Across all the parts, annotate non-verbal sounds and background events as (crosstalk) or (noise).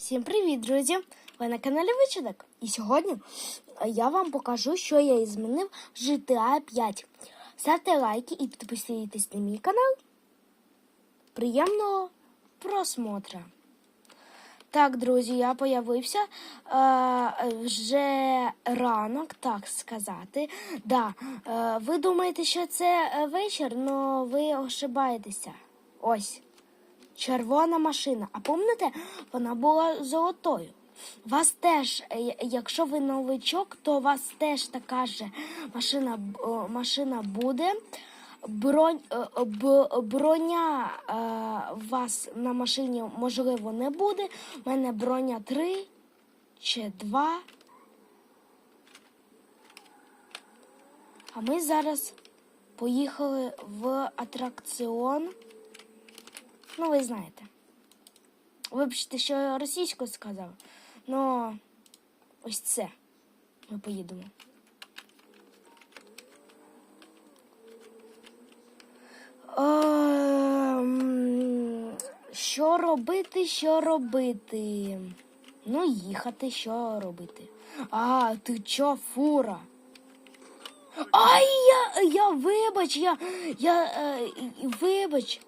Всім привіт, друзі! Ви на каналі Вичинок. І сьогодні е, я вам покажу, що я змінив в GTA 5. Ставте лайки і підписуйтесь на мій канал. Приємного просмотра. Так, друзі, я появився е, вже ранок, так сказати. Да, е, ви думаєте, що це е, вечір, але ви ошибаєтеся. Ось червона машина. А пам'ятаєте, вона була золотою. Вас теж, е, якщо ви новичок, то у вас теж така ж машина, машина буде. Е, броня е, у вас на машині можливо не буде. У мене броня 3 чи 2. А ми зараз поїхали в атракціон. Ну, ви знаєте. Вибачте, що я російською сказав. Ну, ось це. Ми поїдемо. Ем, Що робити, що робити? Ну, їхати, що робити. А, ти чо, фура? Ай, я, я вибач, я, я, е, вибач.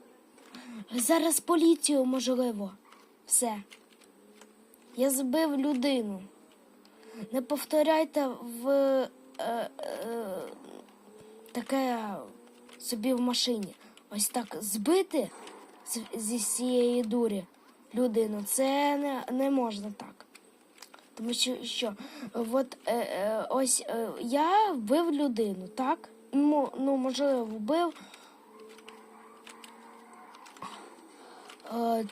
Зараз поліцію, можливо. Все. Я збив людину. Не повторяйте в е, е, таке собі в машині. Ось так збити зі цієї дурі людину. Це не, не можна так. Тому що, що от е, е, ось е, я вбив людину, так? Ну, ну можливо, вбив.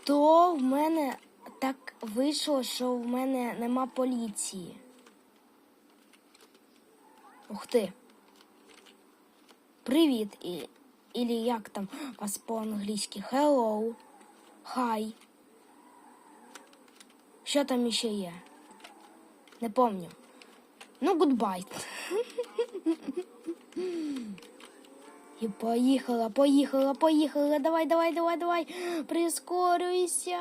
То в мене так вийшло, що в мене нема поліції. Ух ти. Привіт. І, Ілі як там вас по-англійськи? Hello. Hi. Що там іще є? Не помню. Ну, гудбай. (laughs) І поїхала, поїхала, поїхала. Давай, давай, давай, давай. Прискорюйся.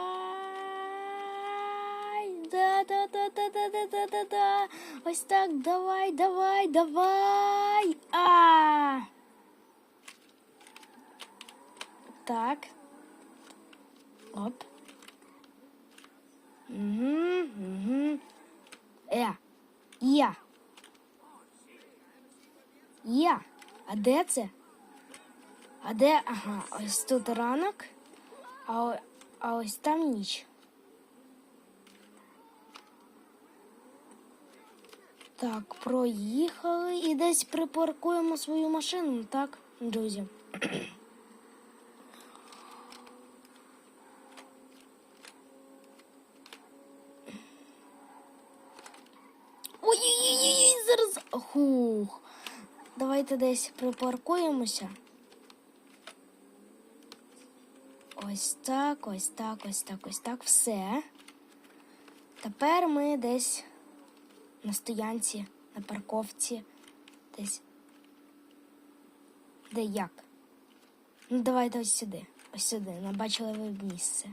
Да, да, да, да, да, да, да, да, да. Ось так, давай, давай, давай. А. Так. Оп. Угу, угу. Е. Я. Я. А де це? А де? Ага, ось тут ранок, а, а ось там ніч. Так, проїхали і десь припаркуємо свою машину, так, друзі? Ой-ой-ой, зараз. Хух. Давайте десь припаркуємося. Ось так, ось так, ось так, ось так. Все. Тепер ми десь на стоянці, на парковці, десь. Де як? Ну, давайте ось сюди. Ось сюди. Набачили ви місце.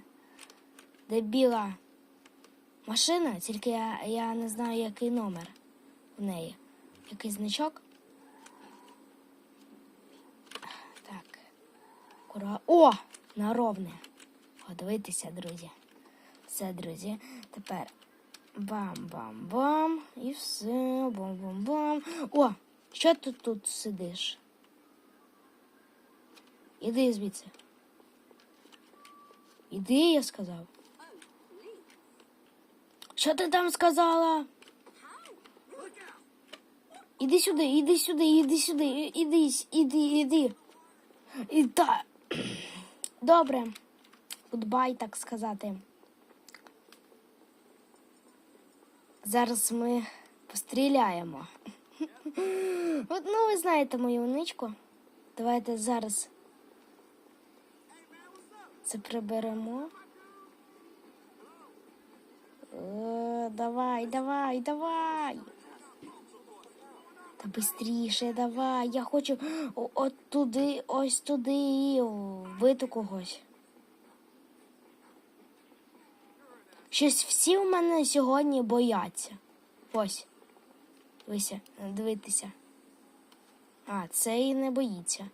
Де біла машина, тільки я, я не знаю, який номер в неї. Який значок. Так. Кура. О! На ровне. О, друзі. Все, друзі. Тепер бам-бам-бам. І все. Бам-бам-бам. О! Що ти тут сидиш? Іди звідси. Іди, я сказав. Що ти там сказала? Іди сюди, іди сюди, іди сюди, іди, іди, іди. І та... Добре. Гудбай, так сказати. Зараз ми постріляємо. (laughs) От, ну, ви знаєте мою ничку. Давайте зараз це приберемо. Е, давай, давай, давай. Та бистріше, давай. Я хочу от туди, ось туди вбити когось. Щось всі в мене сьогодні бояться. Ось. Дивися, дивитися. А, це і не боїться.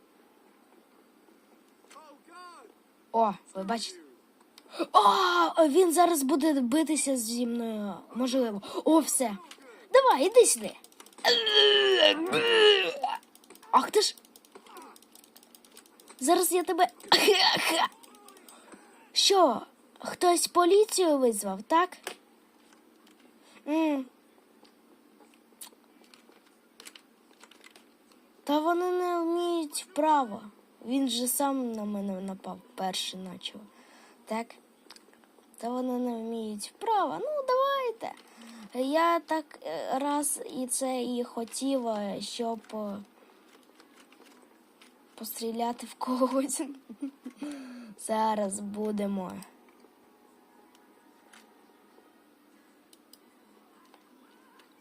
О, ви бачите? О, він зараз буде битися зі мною. Можливо. О, все. Давай, іди сюди. Ах ти ж. Зараз я тебе. Що? Хтось поліцію визвав, так? Та вони не вміють вправо. Він же сам на мене напав перший начав. Так? Та вони не вміють вправо. Ну, давайте. Я так е, раз і це і хотів, щоб е, постріляти в когось. (laughs) Зараз будемо.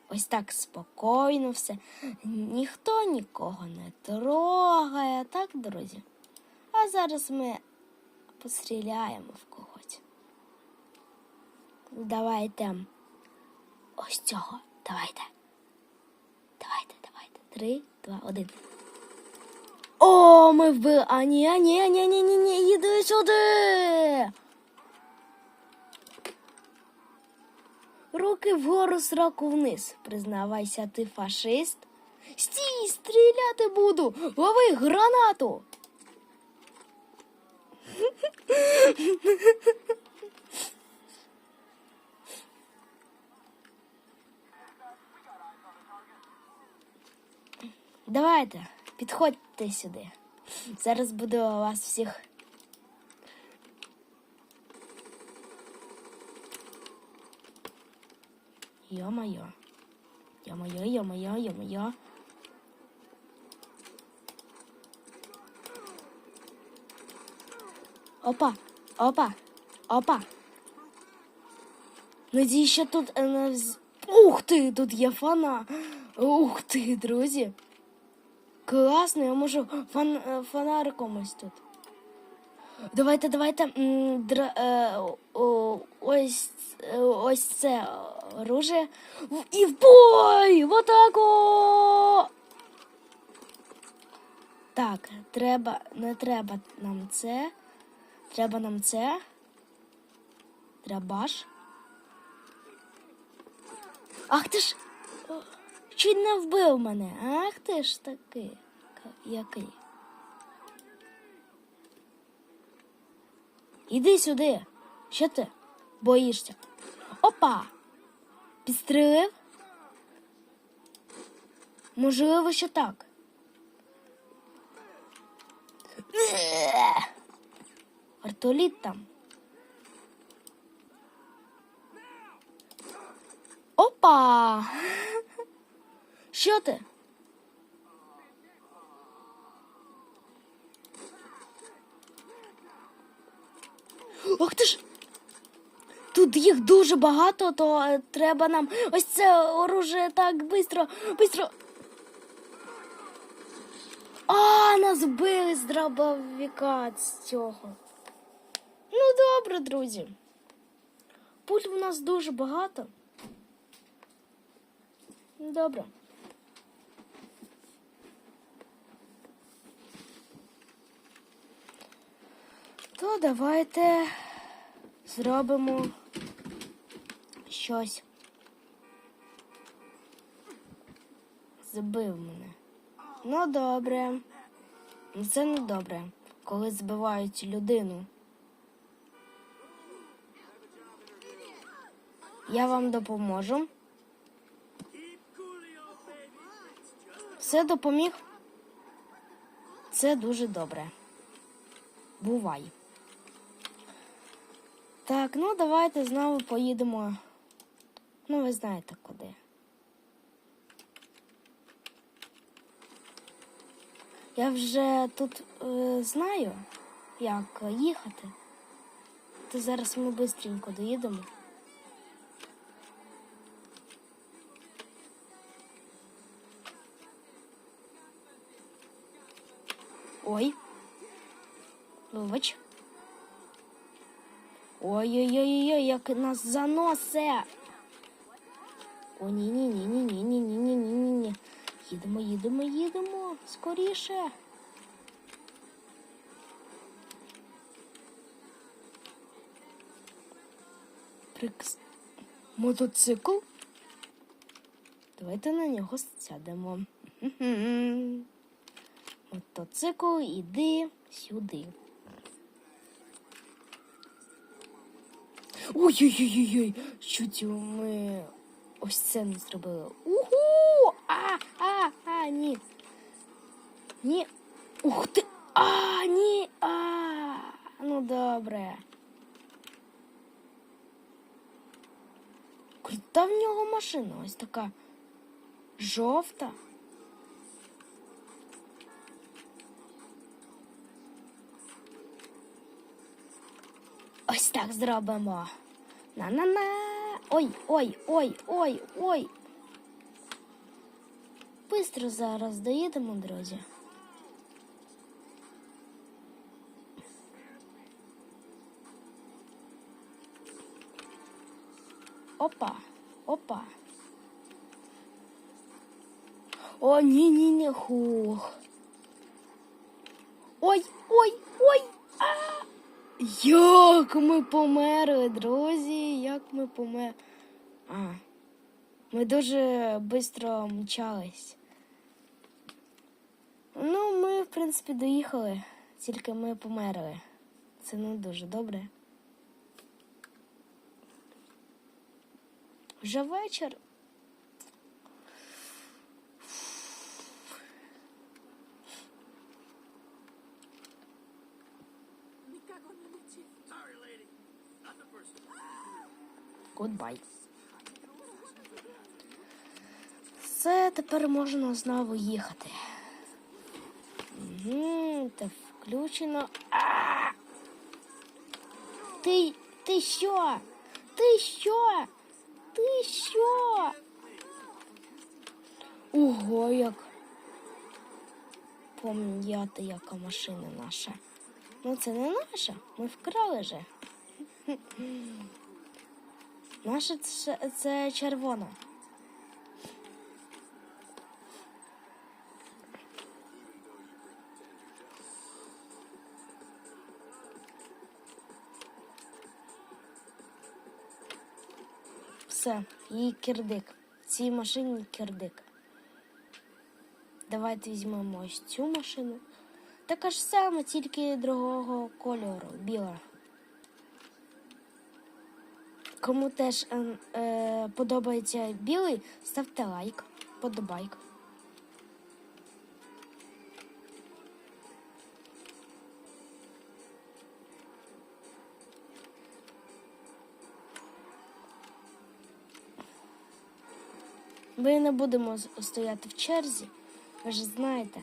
Ось так спокійно все. Ніхто нікого не трогає, так, друзі? А зараз ми постріляємо в когось. Давайте. Ось цього. Давайте. Давайте, давайте. Три, два, один. О, ми вбили. А ні, а ні, а ні, ні, ні, ні, іди сюди. Руки вгору, сраку вниз. Признавайся, ти фашист. Стій, стріляти буду. Лови гранату. Давайте, підходьте сюди. Зараз буду вас всіх. Йо-моє. Йо-моє, йо-моє, йо-моє. Опа, опа, опа. Надію, що тут е, Ух ти, тут є фана. Ух ти, друзі. Класно, я можу фан, е, фонариком ось тут. Давайте, давайте. Дра, е, о, ось, е, ось це оружие. І в бой! В атаку! Так, треба, не треба нам це. Треба нам це. Треба. Ах ти ж. Чуть не вбив мене. Ах ти ж такий. Який. Іди сюди. Що ти боїшся? Опа! Підстрелив? Можливо, що так. Артоліт там. Опа! Що ти? Ох ти ж! Тут їх дуже багато, то е, треба нам ось це оружие так бистро, бистро. А, нас били з дробовика з цього. Ну, добре, друзі. Пуль у нас дуже багато. Добре. То давайте зробимо щось. Збив мене. Ну, добре. Це не добре, коли збивають людину. Я вам допоможу. Все допоміг. Це дуже добре. Бувай. Так, ну давайте знову поїдемо. Ну, ви знаєте куди. Я вже тут е, знаю, як їхати. То зараз ми швидко доїдемо. Ой. Вибач. Ой-ой-ой, як нас заносе. О, ні, ні, ні, ні, ні, ні, ні, ні, ні, ні, ні. Їдемо, їдемо, їдемо. Скоріше. Прикс... Мотоцикл? Давайте на нього сядемо. Мотоцикл, іди сюди. Ой-ой-ой-ой, що це ми ось це не зробили. Уху! А, а, а, ні. Ні. Ух ти! А, ні! А, ну добре. Крута в нього машина ось така жовта. Ось так зробимо. На-на-на. Ой-ой-ой-ой-ой. Бистро зараз доїдемо, друзі. Опа, опа. О, ні-ні-ні, хух. Ой, ой, як ми померли, друзі, як ми померли. А, ми дуже швидко мчались. Ну, ми, в принципі, доїхали, тільки ми померли. Це не дуже добре. Вже вечір. Goodbye. Все, тепер можна знову їхати. Угу, та включено. А! Ти, ти що? Ти що? Ти що? Ого, як пом'яти, яка машина наша. Ну це не наша, ми вкрали же. Наша це, червона. Все, їй кирдик. Цій машині кирдик. Давайте візьмемо ось цю машину. Така ж сама, тільки другого кольору, біла. Кому теж е, е, подобається білий, ставте лайк, подобайк. Ми не будемо стояти в черзі, ви ж знаєте.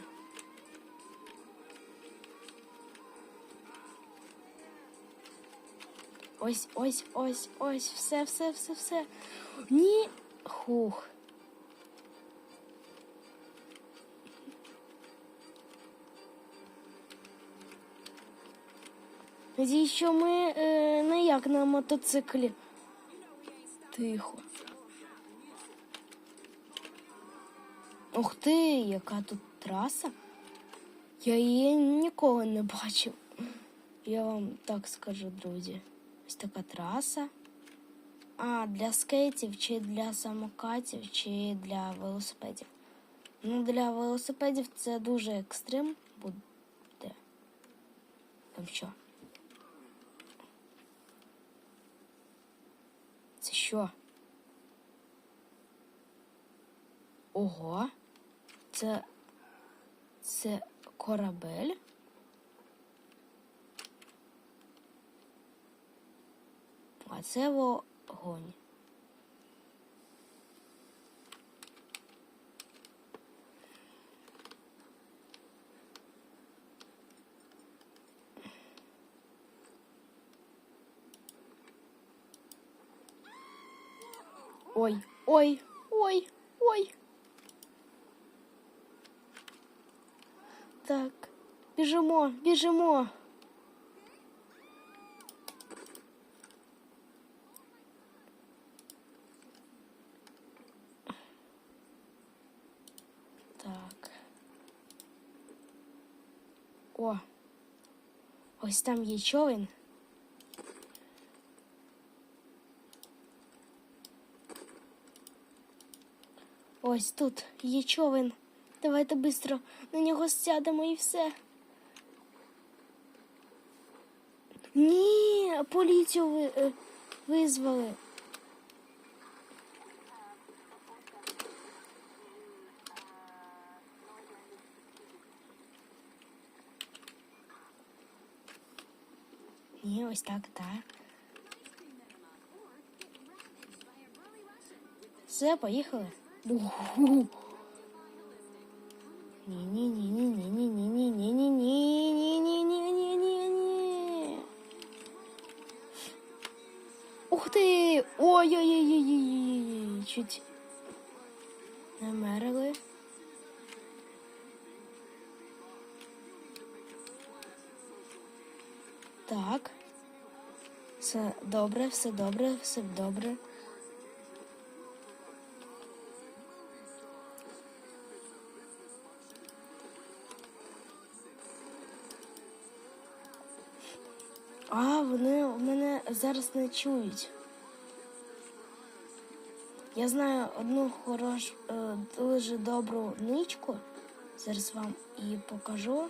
Ось, ось, ось, ось, все, все, все, все. Ні. Хух. Надіюсь, що ми е, не як на мотоциклі. Тихо. Ух ти, яка тут траса. Я її ніколи не бачив. Я вам так скажу, друзі. Ось така траса. А, для скейтів, чи для самокатів, чи для велосипедів. Ну, для велосипедів це дуже екстрим буде. Там що? Це що? Ого. Це. Це корабель? Це вогонь. Ой, ой, ой, ой. Так, біжимо, біжимо. О. Ось там є човен. Ось тут є човен. Давайте швидко на нього сядемо і все. Ні, поліцію ви, е, визвали. Ні, ось так, так. Все, поїхали. Уху. Ні, ні, ні, ні, ні, ні, ні, ні, ні, ні, ні, ні, ні, ні, ні, ні. Ух ти! Ой-ой-ой-ой-ой-ой, чуть намерили. Так. Все добре, все добре, все добре. А, вони мене зараз не чують. Я знаю одну хорошу, е, дуже добру ничку. Зараз вам її покажу.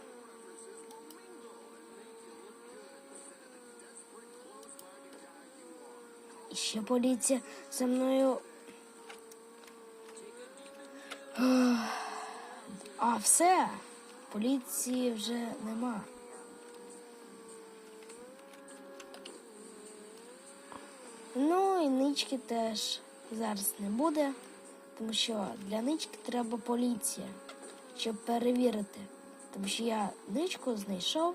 Ще поліція за мною. А все, поліції вже нема. Ну і нички теж зараз не буде, тому що для нички треба поліція, щоб перевірити. Тому що я ничку знайшов.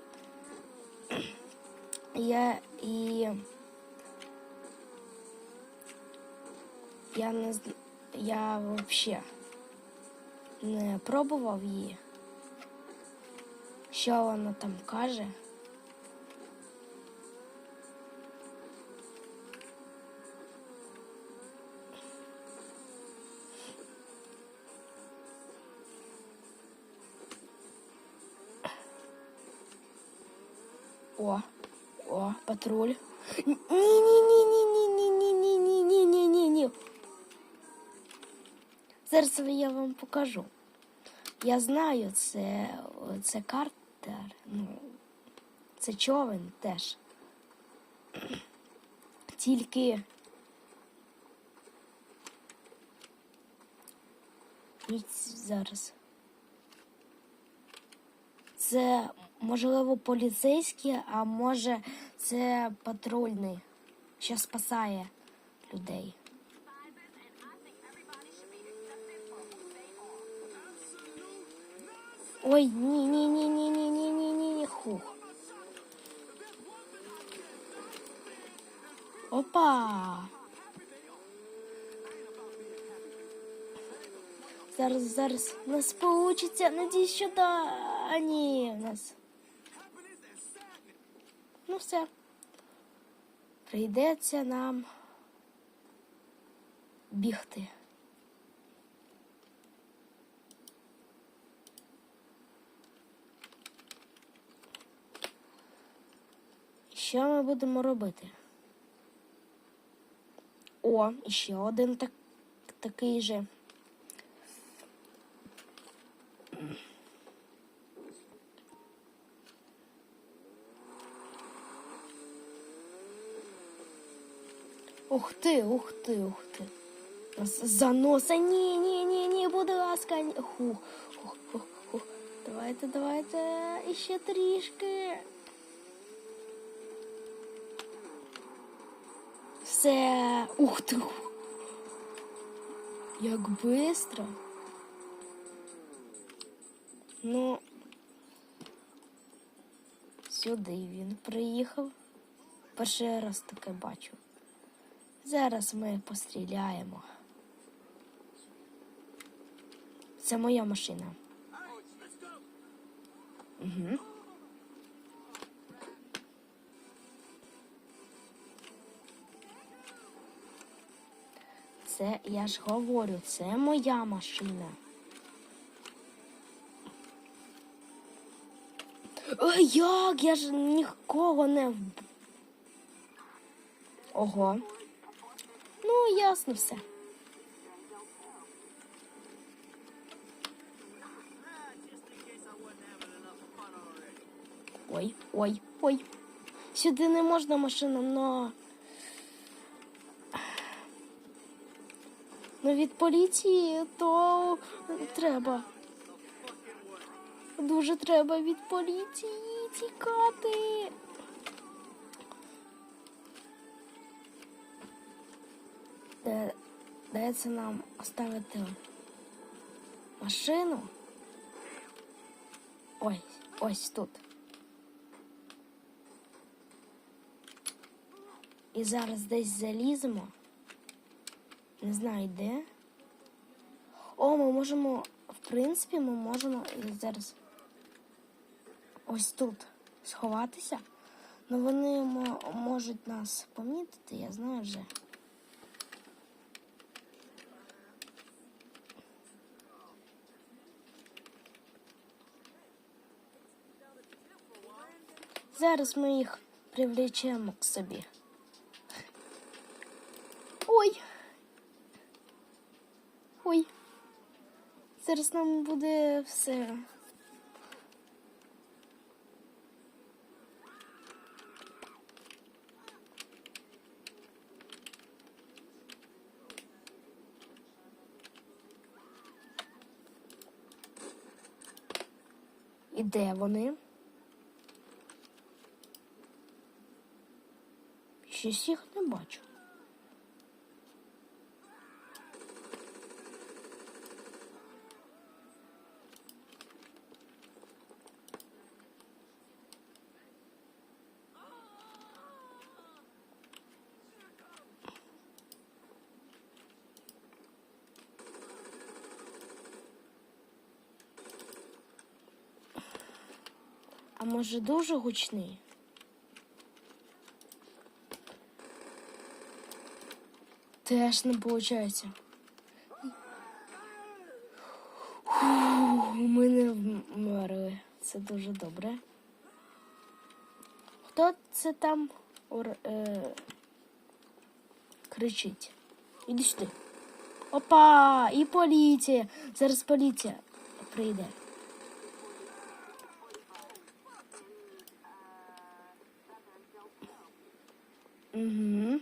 (clears throat) Я і Я не я вообще не пробував її. Що вона там каже? О, о, патруль. Ні-ні-ні-ні. Зараз я вам покажу. Я знаю, це, це картер, ну, це човен теж. Тільки. Зараз. Це можливо поліцейський, а може це патрульний, що спасає людей. Ой, ні, ні, ні, ні, ні, ні, ні, ні, ні, хух. Опа. Зараз, зараз нас получиться. Надіюсь, що да. А ні, у нас. Ну все. Прийдеться нам бігти. Що ми будемо робити? О, і ще один так, такий же. Ух ти, ух ти, ух ти. Заноса. Ні, ні, ні, ні, будь ласка. ні. Хух, хух, хух, хух. Давайте, давайте. Іще трішки. Все. Ух ти. Як бистро. Ну, сюди він приїхав. Перший раз таке бачу. Зараз ми постріляємо. Це моя машина. Угу. Це я ж говорю, це моя машина. Е, Як? Я ж нікого не. Ого. Ну, ясно все. Ой, ой, ой. Сюди не можна машинам, но. Ну від поліції то треба. Дуже треба від поліції тікати. Це нам оставити машину? Ось, ось тут. І зараз десь заліземо. Не знаю де. О, ми можемо, в принципі, ми можемо зараз ось тут сховатися. Ну вони можуть нас помітити, я знаю вже. Зараз ми їх привлечемо к собі. Ой. Ой. Зараз нам буде все. І де вони? Щось їх не бачу. Може дуже гучний? Теж не виходить. Ми не вмерли. Це дуже добре. Хто це там е, кричить? Іди сюди. Опа! І поліція. Зараз поліція прийде. Угу.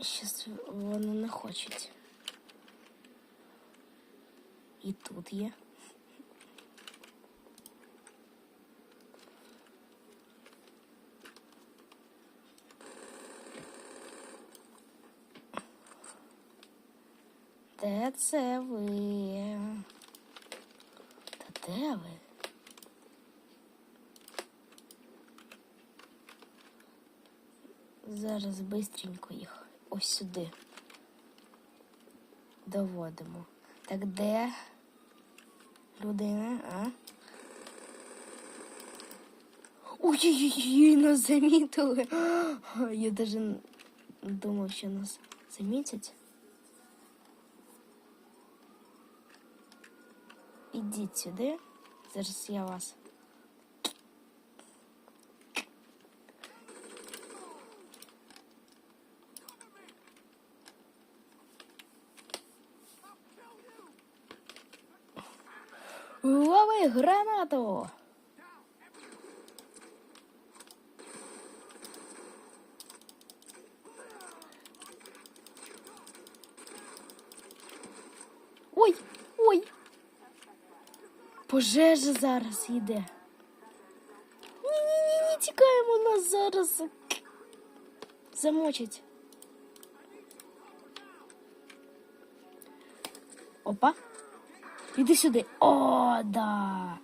Щас вони не хочуть. І тут є. Де це ви? Та де ви? Зараз бистренько їх ось сюди доводимо. Так де людина, а? Ой-ой-ой, нас замітили. (gasps) Я даже думав, що нас замітять. Ідіть сюди. Зараз я вас. Лови гранату! Ой, ой. Пожежа зараз йде. Ні-ні-ні, тікаємо нас зараз. Замочить. Опа. Іди сюди. О, да.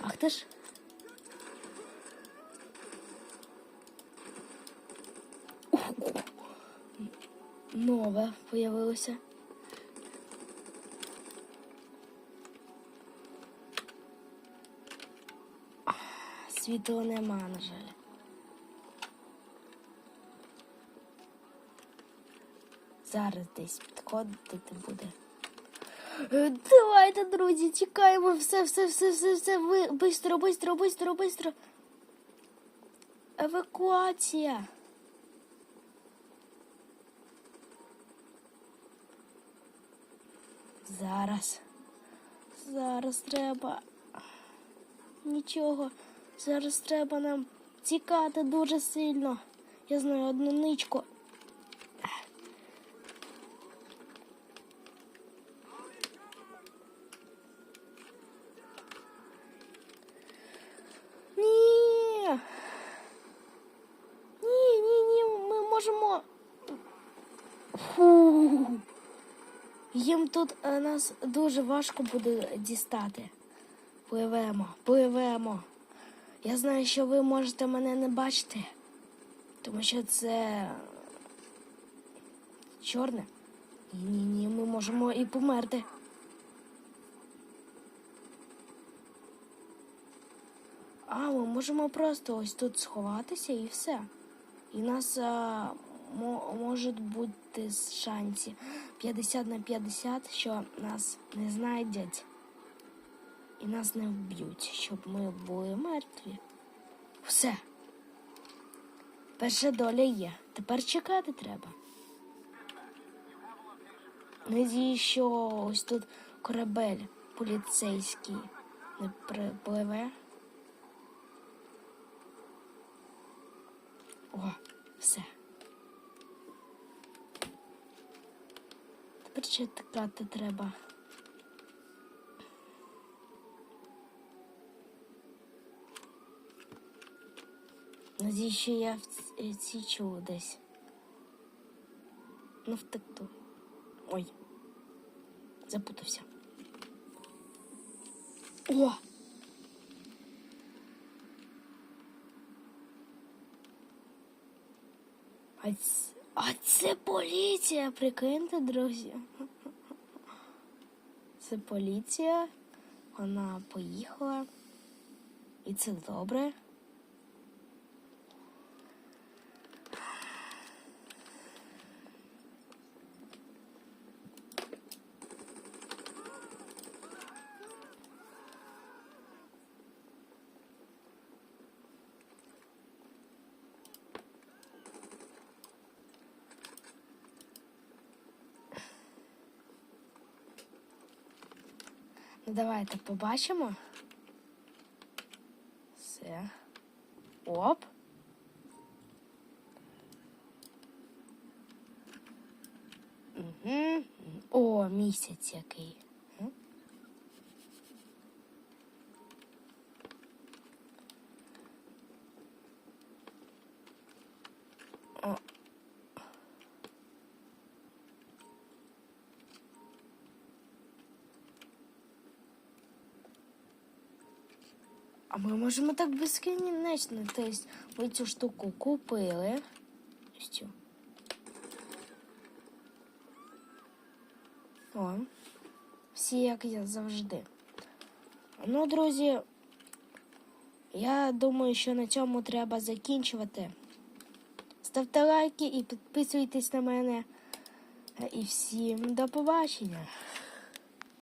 Ах ти ж. Нове появилося. Світла нема, на жаль. Зараз десь підходити буде. Е, Давайте, друзі, тікаємо. Все, все, все, все, все. Ви бистро, бистро, бистро, бистро. Евакуація. Зараз. Зараз треба. Нічого. Зараз треба нам тікати дуже сильно. Я знаю одну ничку. Ні. Ні, ні, ні, ми можемо. Фу. Їм тут е, нас дуже важко буде дістати. Пливемо, пливемо. Я знаю, що ви можете мене не бачити, тому що це чорне. Ні, ні, ми можемо і померти. А, ми можемо просто ось тут сховатися і все. І нас а, мо, можуть бути шанси 50 на 50, що нас не знайдять і нас не вб'ють, щоб ми були мертві. Все. Перша доля є. Тепер чекати треба. Надію, що ось тут корабель поліцейський не припливе. О, все. Тепер чекати треба. Надіюсь, що я в ц- ці чула десь. Ну, втекту. Ой. Запутався. О! А це, а це поліція, прикиньте, друзі. (laughs) Це поліція. Вона поїхала. І це добре. Ну, давайте побачимо. Все. Оп. Угу. О, місяць який. М? О. А ми можемо так безкінечно. Тобто ми цю штуку купили. Ось цю. О, всі як я завжди. Ну, друзі, я думаю, що на цьому треба закінчувати. Ставте лайки і підписуйтесь на мене. І всім до побачення.